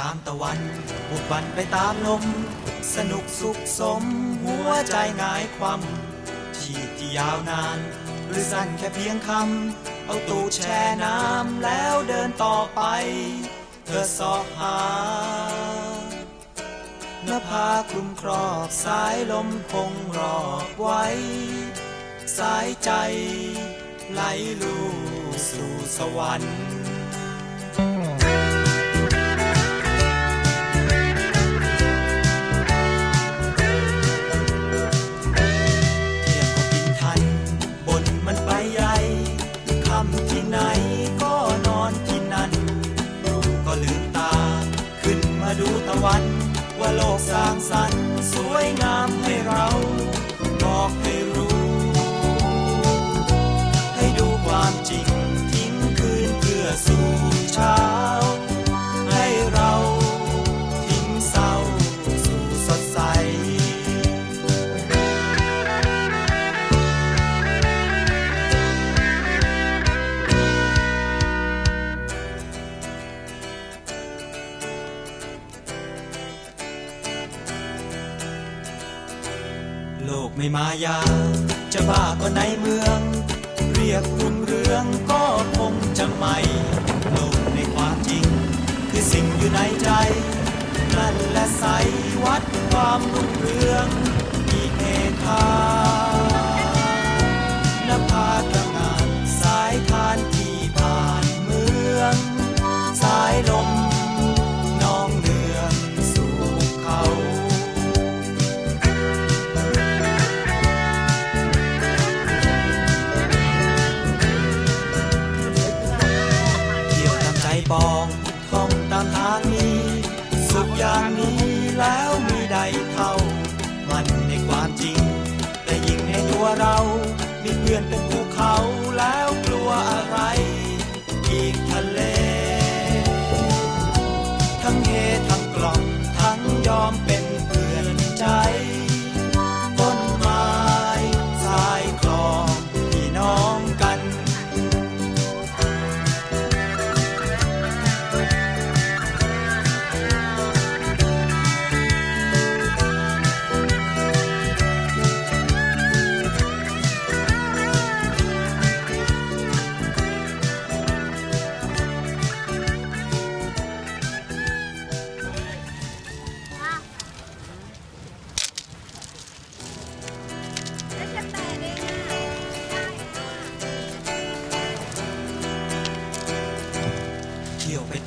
ตามตะวันบุกบันไปตามลม สนุกสุขสม หัวใจงายความชีพที่ยาวนาน หรือสั้นแค่เพียงคำ เอาตู้แช่น้ำแล้วเดินต่อไป เธอสอบหาเนื้อผ้าคลุมครอบสายลมคงรอบไว้ สายใจ ไหลลู่สู่สวรรค์ ลกไม่มายา จะบ้าก็ในเมือง เรียกรุ่งเรืองก็คงจะไม่โลกในความจริง คือสิ่งอยู่ในใจ นั่นแหละใสวัดความรุ่งเรืองอีกเอคา อนเป็นภูเขาแล้วกลัวอะ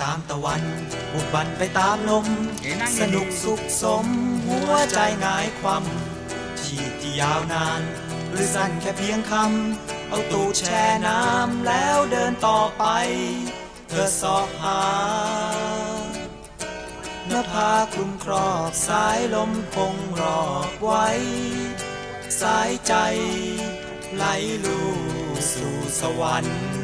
ตามตะวัน บุกบันไปตามลมเอ๊ะนั่งดีๆสนุกสุขสม หัวใจหงายความชีพที่ยาวนาน หรือสั้นแค่เพียงคำ เอาตูแช่น้ำแล้วเดินต่อไป เธอสอบหาเนื้อผ้าคลุมครอบสายลมคงรอบไว้ สายใจไหลลู่สู่สวรรค์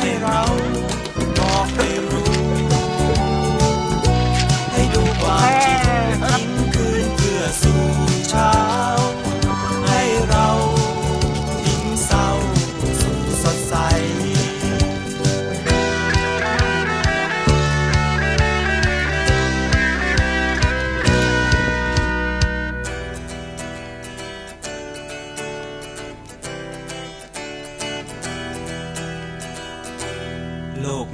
ให้เรา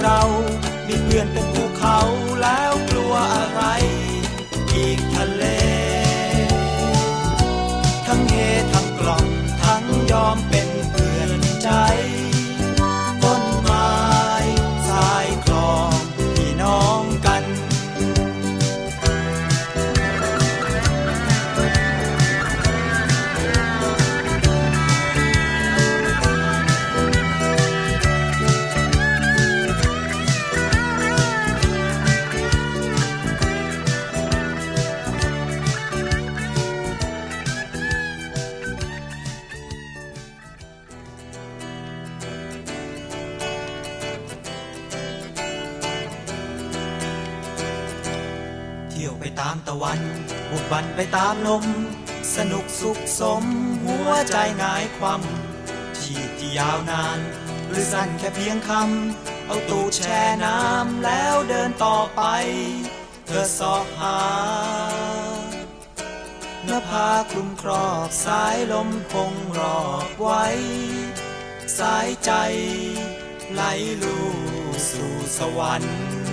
now. ามตะวันบุกบันไปตามลม สนุกสุขสม หัวใจหงายความชีพที่ยาวนาน หรือสั้นแค่เพียงคำ เอาตูดแช่น้ำแล้วเดินต่อไป เธอสอบหาเนื้อผ้าคลุมครอบสายลมคงรอบไว้ สายใจไหลลู่สู่สวรรค์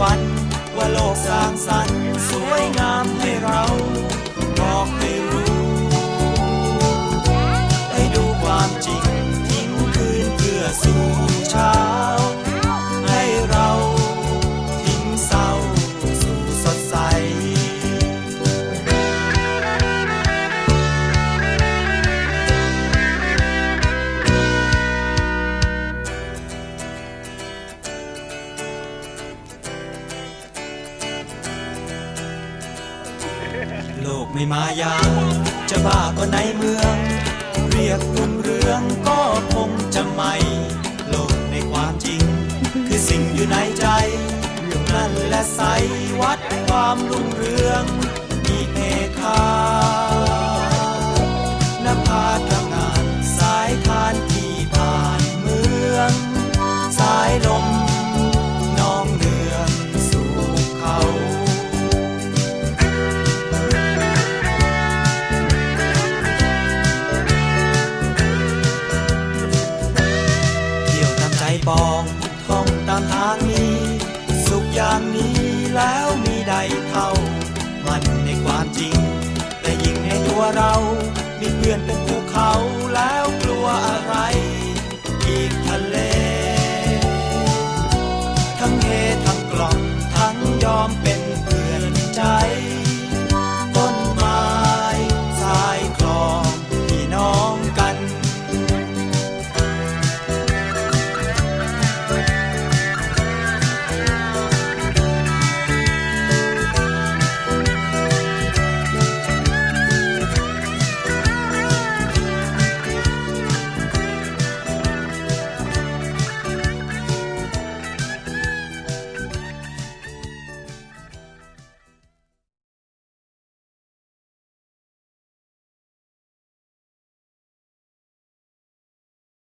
วรรค์ว่าโลกสร้างสรรค์สวยงามให้เราบอกให้รู้ ให้ดูความจริงทิ้งคืนเพื่อสู่เช้า โลกไม่มายา จะบ้าก็ในเมือง เรียกรุ่งเรืองก็คงจะไม่ โลกในความจริง คือสิ่งอยู่ในใจนั่นและใสวัดความรุ่งเรือง มีเพคา เรา มีเพื่อนเป็นภูเขา